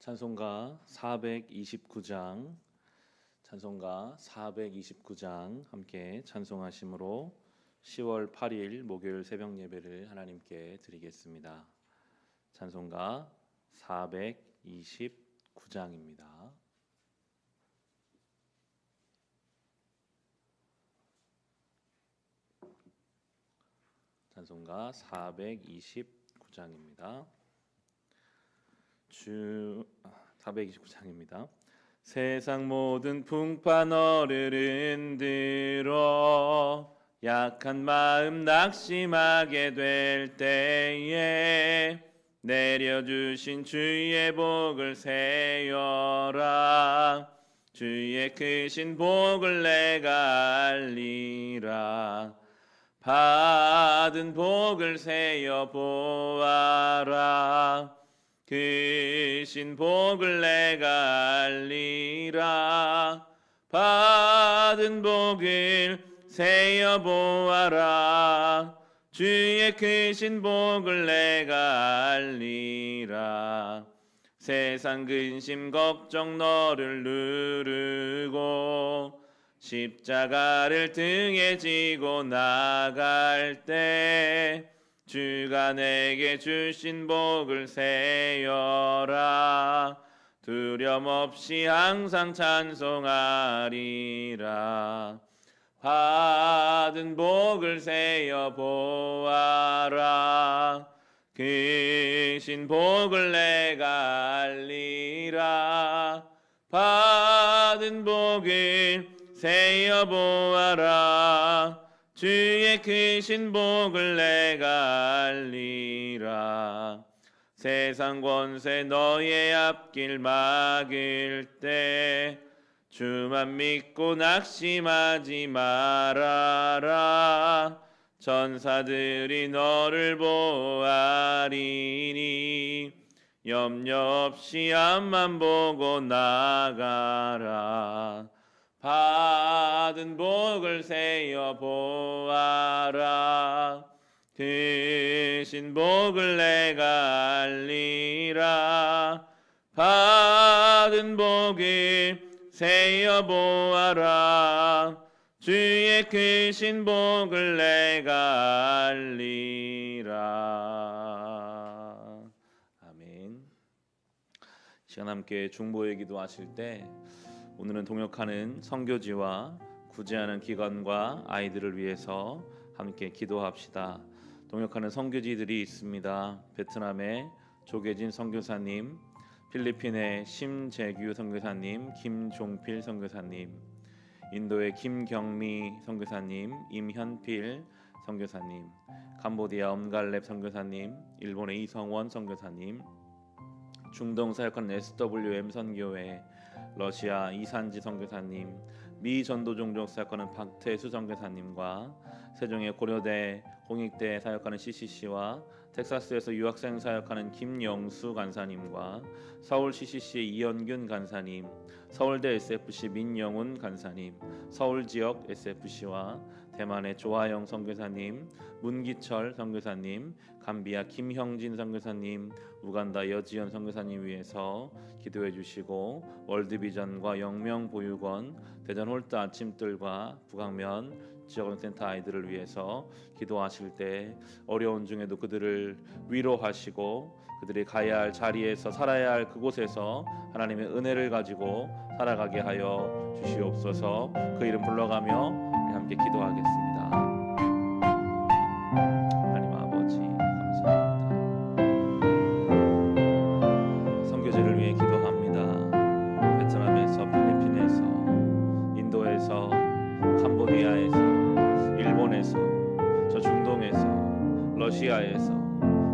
찬송가 429장 찬송가 429장 함께 찬송하심으로 10월 8일 목요일 새벽 예배를 하나님께 드리겠습니다. 찬송가 429장입니다. 찬송가 429장입니다. 주 429장입니다. 세상 모든 풍파 너를 흔들어 약한 마음 낙심하게 될 때에 내려주신 주의 복을 세여라. 주의 크신 복을 내가 알리라. 받은 복을 세여 보아라 크신 복을 내가 알리라. 받은 복을 세어 보아라. 주의 크신 복을 내가 알리라. 세상 근심 걱정 너를 누르고 십자가를 등에 지고 나갈 때 주가 내게 주신 복을 세여라. 두려움 없이 항상 찬송하리라. 받은 복을 세여 보아라. 크신 복을 내가 알리라. 받은 복을 세여 보아라 주의 크신 복을 내가 알리라. 세상 권세 너의 앞길 막을 때 주만 믿고 낙심하지 말아라. 전사들이 너를 보아리니 염려 없이 앞만 보고 나가라 받은 복을 세여 보아라. 크신 복을 내가 알리라. 받은 복을 세여 보아라. 주의 크신 복을 내가 알리라. 아멘. 시간 함께 중보의 기도하실 때 오늘은 동역하는 선교지와 구제하는 기관과 아이들을 위해서 함께 기도합시다. 동역하는 선교지들이 있습니다. 베트남의 조계진 선교사님, 필리핀의 심재규 선교사님, 김종필 선교사님, 인도의 김경미 선교사님, 임현필 선교사님, 캄보디아 엄갈렙 선교사님, 일본의 이성원 선교사님, 중동 사역하는 SWM 선교회 러시아 이산지 선교사님, 미 전도 종족 사역하는 박태수 선교사님과 세종의 고려대 홍익대 사역하는 CCC와 텍사스에서 유학생 사역하는 김영수 간사님과 서울 CCC의 이현균 간사님, 서울대 SFC 민영훈 간사님, 서울 지역 SFC와 대만의 조하영 선교사님, 문기철 선교사님, 감비아 김형진 선교사님, 우간다 여지연 선교사님 위해서 기도해 주시고 월드비전과 영명보육원, 대전 홀트 아침들과 북악면 지역센터 아이들을 위해서 기도하실 때 어려운 중에도 그들을 위로하시고 그들이 가야 할 자리에서 살아야 할 그곳에서 하나님의 은혜를 가지고 살아가게 하여 주시옵소서. 그 이름 불러가며 함께 기도하겠습니다. 러시아에서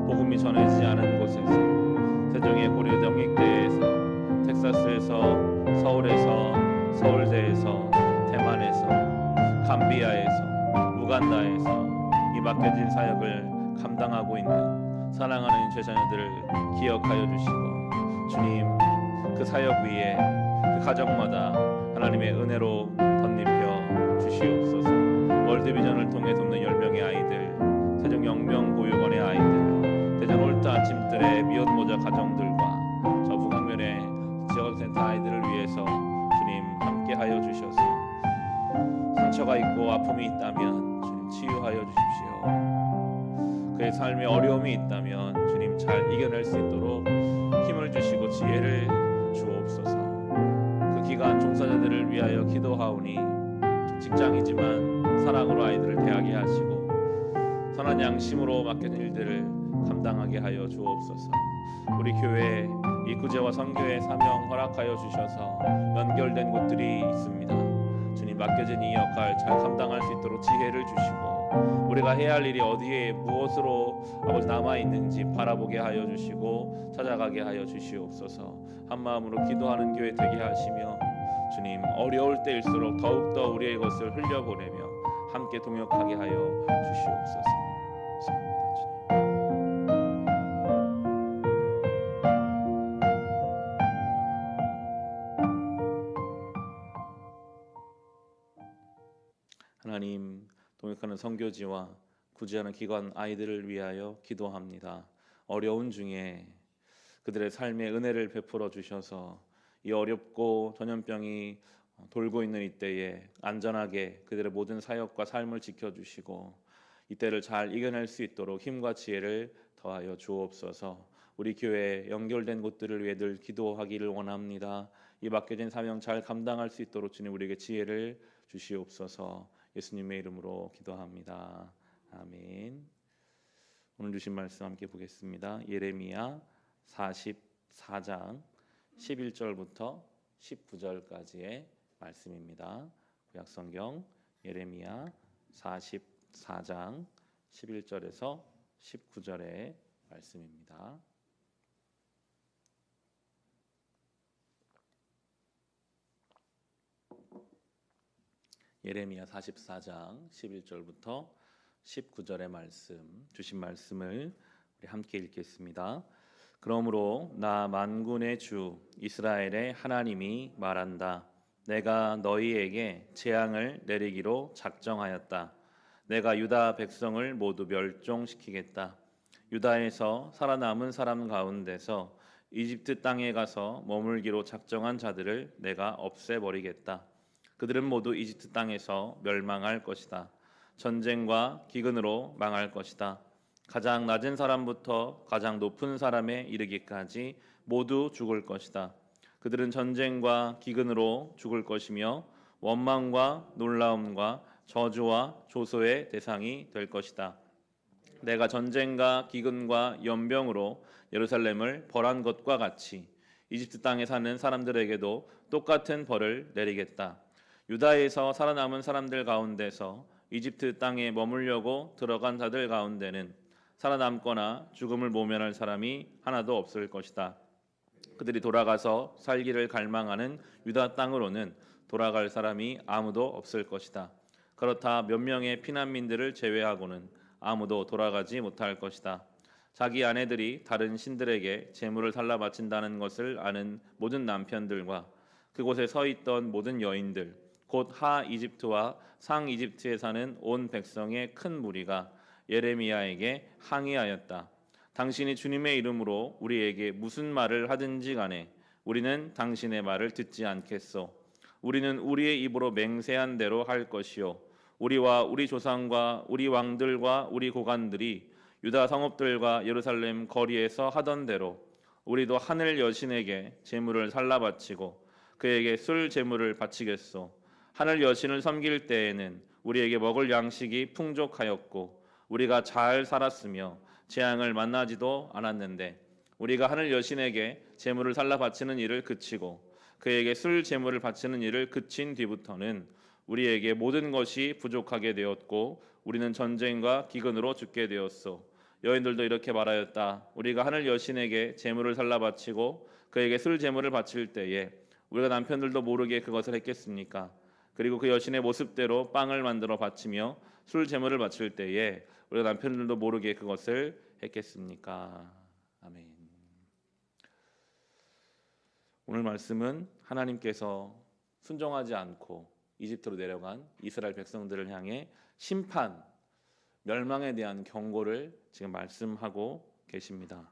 복음이 전해지지 않은 곳에서 세종의 고려대 영익대에서 텍사스에서 서울에서 서울대에서 대만에서 감비아에서 우간다에서 이 맡겨진 사역을 감당하고 있는 사랑하는 제자녀들을 기억하여 주시고 주님 그 사역 위에 그 가정마다 하나님의 은혜로 덧입혀 주시옵소서. 월드비전을 통해 돕는 열명 하여 주셔서 상처가 있고 아픔이 있다면 주님 치유하여 주십시오. 그의 삶에 어려움이 있다면 주님 잘 이겨낼 수 있도록 힘을 주시고 지혜를 주옵소서. 그 기간 종사자들을 위하여 기도하오니 직장이지만 사랑으로 아이들을 대하게 하시고 선한 양심으로 맡겨진 일들을 감당하게 하여 주옵소서. 우리 교회 이 구제와 선교의 사명 허락하여 주셔서 연결된 곳들이 있습니다. 주님 맡겨진 이 역할 잘 감당할 수 있도록 지혜를 주시고 우리가 해야 할 일이 어디에 무엇으로 아버지 남아 있는지 바라보게 하여 주시고 찾아가게 하여 주시옵소서. 한 마음으로 기도하는 교회 되게 하시며 주님 어려울 때일수록 더욱 더 우리의 것을 흘려보내며 함께 동역하게 하여 주시옵소서. 하나님 동역하는 선교지와 구제하는 기관 아이들을 위하여 기도합니다. 어려운 중에 그들의 삶에 은혜를 베풀어 주셔서 이 어렵고 전염병이 돌고 있는 이때에 안전하게 그들의 모든 사역과 삶을 지켜 주시고 이때를 잘 이겨낼 수 있도록 힘과 지혜를 더하여 주옵소서. 우리 교회 연결된 곳들을 위해 늘 기도하기를 원합니다. 이 맡겨진 사명 잘 감당할 수 있도록 주님 우리에게 지혜를 주시옵소서. 예수님의 이름으로 기도합니다. 아멘. 오늘 주신 말씀 함께 보겠습니다. 예레미야 44장 11절부터 19절까지의 말씀입니다. 구약 성경 예레미야 44장 11절에서 19절의 말씀입니다. 예레미야 44장 11절부터 19절의 말씀 주신 말씀을 우리 함께 읽겠습니다. 그러므로 나 만군의 주 이스라엘의 하나님이 말한다. 내가 너희에게 재앙을 내리기로 작정하였다. 내가 유다 백성을 모두 멸종시키겠다. 유다에서 살아남은 사람 가운데서 이집트 땅에 가서 머물기로 작정한 자들을 내가 없애버리겠다. 그들은 모두 이집트 땅에서 멸망할 것이다. 전쟁과 기근으로 망할 것이다. 가장 낮은 사람부터 가장 높은 사람에 이르기까지 모두 죽을 것이다. 그들은 전쟁과 기근으로 죽을 것이며 원망과 놀라움과 저주와 조소의 대상이 될 것이다. 내가 전쟁과 기근과 연병으로 예루살렘을 벌한 것과 같이 이집트 땅에 사는 사람들에게도 똑같은 벌을 내리겠다. 유다에서 살아남은 사람들 가운데서 이집트 땅에 머물려고 들어간 자들 가운데는 살아남거나 죽음을 모면할 사람이 하나도 없을 것이다. 그들이 돌아가서 살기를 갈망하는 유다 땅으로는 돌아갈 사람이 아무도 없을 것이다. 그렇다 몇 명의 피난민들을 제외하고는 아무도 돌아가지 못할 것이다. 자기 아내들이 다른 신들에게 재물을 달라 바친다는 것을 아는 모든 남편들과 그곳에 서 있던 모든 여인들 곧 하 이집트와 상 이집트에 사는 온 백성의 큰 무리가 예레미야에게 항의하였다. 당신이 주님의 이름으로 우리에게 무슨 말을 하든지 간에 우리는 당신의 말을 듣지 않겠소. 우리는 우리의 입으로 맹세한 대로 할 것이요. 우리와 우리 조상과 우리 왕들과 우리 고관들이 유다 성읍들과 예루살렘 거리에서 하던 대로 우리도 하늘 여신에게 제물을 살라 바치고 그에게 술 제물을 바치겠소. 하늘 여신을 섬길 때에는 우리에게 먹을 양식이 풍족하였고 우리가 잘 살았으며 재앙을 만나지도 않았는데 우리가 하늘 여신에게 제물을 살라 바치는 일을 그치고 그에게 술 제물을 바치는 일을 그친 뒤부터는 우리에게 모든 것이 부족하게 되었고 우리는 전쟁과 기근으로 죽게 되었소. 여인들도 이렇게 말하였다. 우리가 하늘 여신에게 제물을 살라 바치고 그에게 술 제물을 바칠 때에 우리가 남편들도 모르게 그것을 했겠습니까? 그리고 그 여신의 모습대로 빵을 만들어 바치며 술 제물을 바칠 때에 우리가 남편들도 모르게 그것을 했겠습니까? 아멘. 오늘 말씀은 하나님께서 순종하지 않고 이집트로 내려간 이스라엘 백성들을 향해 심판, 멸망에 대한 경고를 지금 말씀하고 계십니다.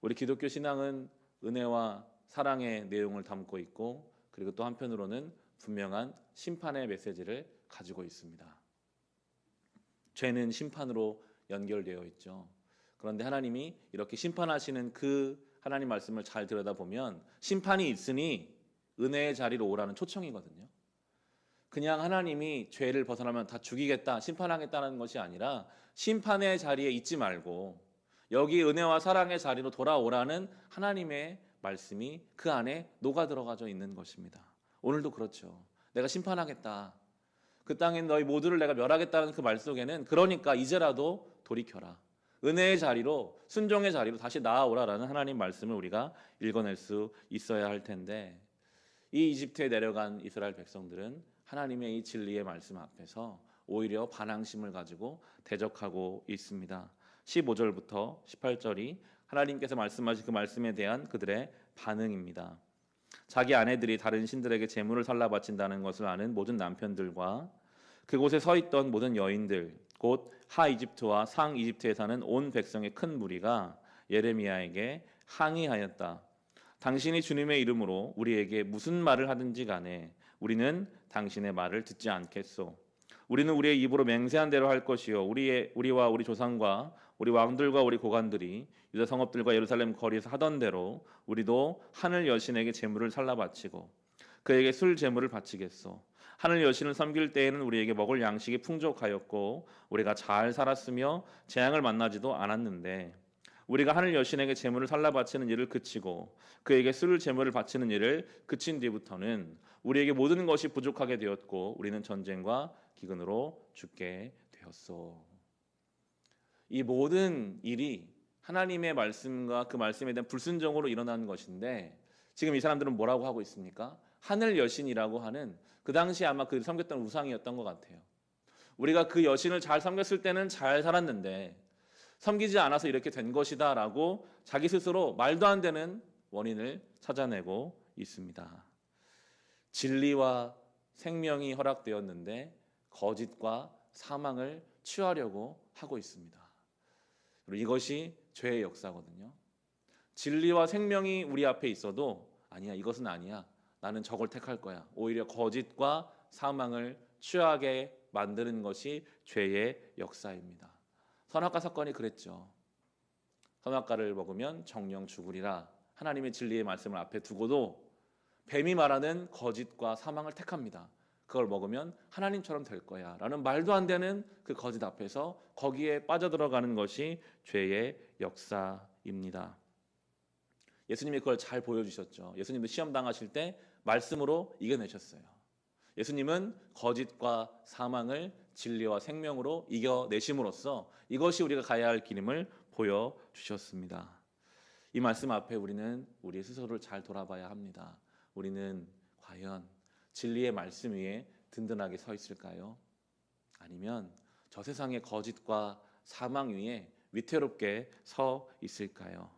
우리 기독교 신앙은 은혜와 사랑의 내용을 담고 있고 그리고 또 한편으로는 분명한 심판의 메시지를 가지고 있습니다. 죄는 심판으로 연결되어 있죠. 그런데 하나님이 이렇게 심판하시는 그 하나님 말씀을 잘 들여다보면 심판이 있으니 은혜의 자리로 오라는 초청이거든요. 그냥 하나님이 죄를 벗어나면 다 죽이겠다, 심판하겠다는 것이 아니라 심판의 자리에 있지 말고 여기 은혜와 사랑의 자리로 돌아오라는 하나님의 말씀이 그 안에 녹아 들어가져 있는 것입니다. 오늘도 그렇죠. 내가 심판하겠다. 그 땅에 너희 모두를 내가 멸하겠다는 그 말 속에는 그러니까 이제라도 돌이켜라. 은혜의 자리로 순종의 자리로 다시 나아오라라는 하나님 말씀을 우리가 읽어낼 수 있어야 할 텐데 이 이집트에 내려간 이스라엘 백성들은 하나님의 이 진리의 말씀 앞에서 오히려 반항심을 가지고 대적하고 있습니다. 15절부터 18절이 하나님께서 말씀하신 그 말씀에 대한 그들의 반응입니다. 자기 아내들이 다른 신들에게 제물을 살라 바친다는 것을 아는 모든 남편들과 그곳에 서 있던 모든 여인들 곧 하 이집트와 상 이집트에 사는 온 백성의 큰 무리가 예레미야에게 항의하였다. 당신이 주님의 이름으로 우리에게 무슨 말을 하든지 간에 우리는 당신의 말을 듣지 않겠소. 우리는 우리의 입으로 맹세한 대로 할 것이요 우리의 우리와 우리 조상과 우리 왕들과 우리 고관들이 유다 성읍들과 예루살렘 거리에서 하던 대로 우리도 하늘 여신에게 제물을 살라 바치고 그에게 술 제물을 바치겠소. 하늘 여신을 섬길 때에는 우리에게 먹을 양식이 풍족하였고 우리가 잘 살았으며 재앙을 만나지도 않았는데 우리가 하늘 여신에게 제물을 살라 바치는 일을 그치고 그에게 술 제물을 바치는 일을 그친 뒤부터는 우리에게 모든 것이 부족하게 되었고 우리는 전쟁과 기근으로 죽게 되었소. 이 모든 일이 하나님의 말씀과 그 말씀에 대한 불순종으로 일어난 것인데 지금 이 사람들은 뭐라고 하고 있습니까? 하늘 여신이라고 하는 그 당시 아마 그 섬겼던 우상이었던 것 같아요. 우리가 그 여신을 잘 섬겼을 때는 잘 살았는데 섬기지 않아서 이렇게 된 것이다라고 자기 스스로 말도 안 되는 원인을 찾아내고 있습니다. 진리와 생명이 허락되었는데 거짓과 사망을 취하려고 하고 있습니다. 그리고 이것이 죄의 역사거든요. 진리와 생명이 우리 앞에 있어도 아니야 이것은 아니야 나는 저걸 택할 거야. 오히려 거짓과 사망을 취하게 만드는 것이 죄의 역사입니다. 선악과 사건이 그랬죠. 선악과를 먹으면 정령 죽으리라 하나님의 진리의 말씀을 앞에 두고도 뱀이 말하는 거짓과 사망을 택합니다. 그걸 먹으면 하나님처럼 될 거야 라는 말도 안 되는 그 거짓 앞에서 거기에 빠져들어가는 것이 죄의 역사입니다. 예수님이 그걸 잘 보여주셨죠. 예수님도 시험 당하실 때 말씀으로 이겨내셨어요. 예수님은 거짓과 사망을 진리와 생명으로 이겨내심으로써 이것이 우리가 가야 할 길임을 보여주셨습니다. 이 말씀 앞에 우리는 우리 스스로를 잘 돌아봐야 합니다. 우리는 과연 진리의 말씀 위에 든든하게 서 있을까요? 아니면 저 세상의 거짓과 사망 위에 위태롭게 서 있을까요?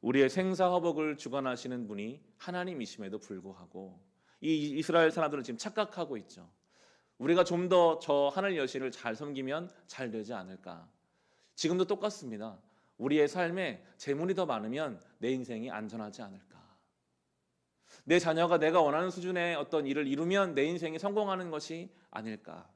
우리의 생사화복을 주관하시는 분이 하나님이심에도 불구하고 이 이스라엘 사람들은 지금 착각하고 있죠. 우리가 좀 더 저 하늘 여신을 잘 섬기면 잘 되지 않을까. 지금도 똑같습니다. 우리의 삶에 재물이 더 많으면 내 인생이 안전하지 않을까. 내 자녀가 내가 원하는 수준의 어떤 일을 이루면 내 인생이 성공하는 것이 아닐까.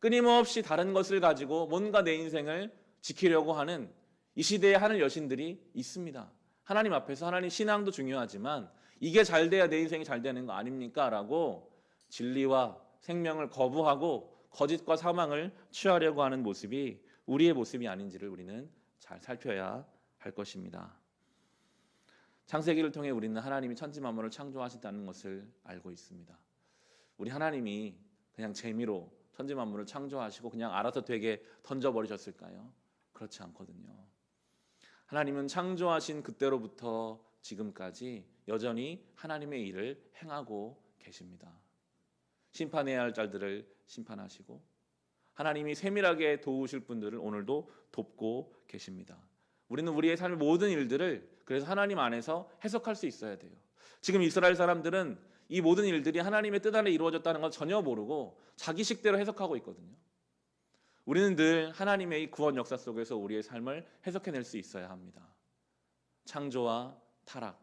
끊임없이 다른 것을 가지고 뭔가 내 인생을 지키려고 하는 이 시대의 하늘 여신들이 있습니다. 하나님 앞에서 하나님 신앙도 중요하지만 이게 잘 돼야 내 인생이 잘 되는 거 아닙니까? 라고 진리와 생명을 거부하고 거짓과 사망을 취하려고 하는 모습이 우리의 모습이 아닌지를 우리는 잘 살펴야 할 것입니다. 창세기를 통해 우리는 하나님이 천지 만물을 창조하셨다는 것을 알고 있습니다. 우리 하나님이 그냥 재미로 천지 만물을 창조하시고 그냥 알아서 되게 던져 버리셨을까요? 그렇지 않거든요. 하나님은 창조하신 그때로부터 지금까지 여전히 하나님의 일을 행하고 계십니다. 심판해야 할 자들을 심판하시고 하나님이 세밀하게 도우실 분들을 오늘도 돕고 계십니다. 우리는 우리의 삶의 모든 일들을 그래서 하나님 안에서 해석할 수 있어야 돼요. 지금 이스라엘 사람들은 이 모든 일들이 하나님의 뜻 안에 이루어졌다는 걸 전혀 모르고 자기식대로 해석하고 있거든요. 우리는 늘 하나님의 이 구원 역사 속에서 우리의 삶을 해석해낼 수 있어야 합니다. 창조와 타락,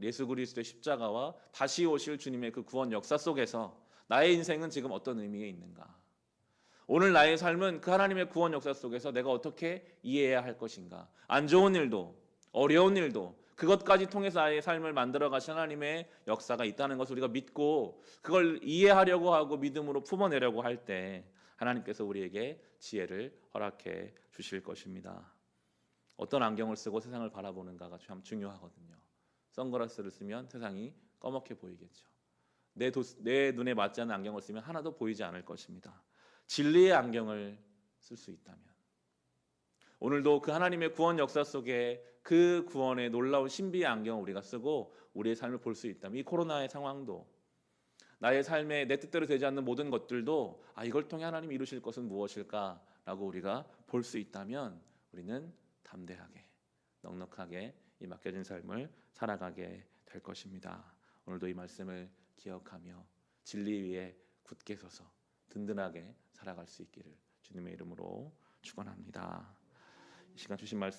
예수 그리스도의 십자가와 다시 오실 주님의 그 구원 역사 속에서 나의 인생은 지금 어떤 의미에 있는가? 오늘 나의 삶은 그 하나님의 구원 역사 속에서 내가 어떻게 이해해야 할 것인가? 안 좋은 일도 어려운 일도 그것까지 통해서 나의 삶을 만들어 가신 하나님의 역사가 있다는 것을 우리가 믿고 그걸 이해하려고 하고 믿음으로 품어내려고 할 때 하나님께서 우리에게 지혜를 허락해 주실 것입니다. 어떤 안경을 쓰고 세상을 바라보는가가 참 중요하거든요. 선글라스를 쓰면 세상이 꺼멓게 보이겠죠. 내, 도, 내 눈에 맞지 않는 안경을 쓰면 하나도 보이지 않을 것입니다. 진리의 안경을 쓸 수 있다면 오늘도 그 하나님의 구원 역사 속에 그 구원의 놀라운 신비의 안경을 우리가 쓰고 우리의 삶을 볼 수 있다면 이 코로나의 상황도 나의 삶에 내 뜻대로 되지 않는 모든 것들도 아 이걸 통해 하나님 이루실 것은 무엇일까라고 우리가 볼 수 있다면 우리는 담대하게 넉넉하게 이 맡겨진 삶을 살아가게 될 것입니다. 오늘도 이 말씀을 기억하며 진리 위에 굳게 서서 든든하게 살아갈 수 있기를 주님의 이름으로 축원합니다. 이 시간 주신 말씀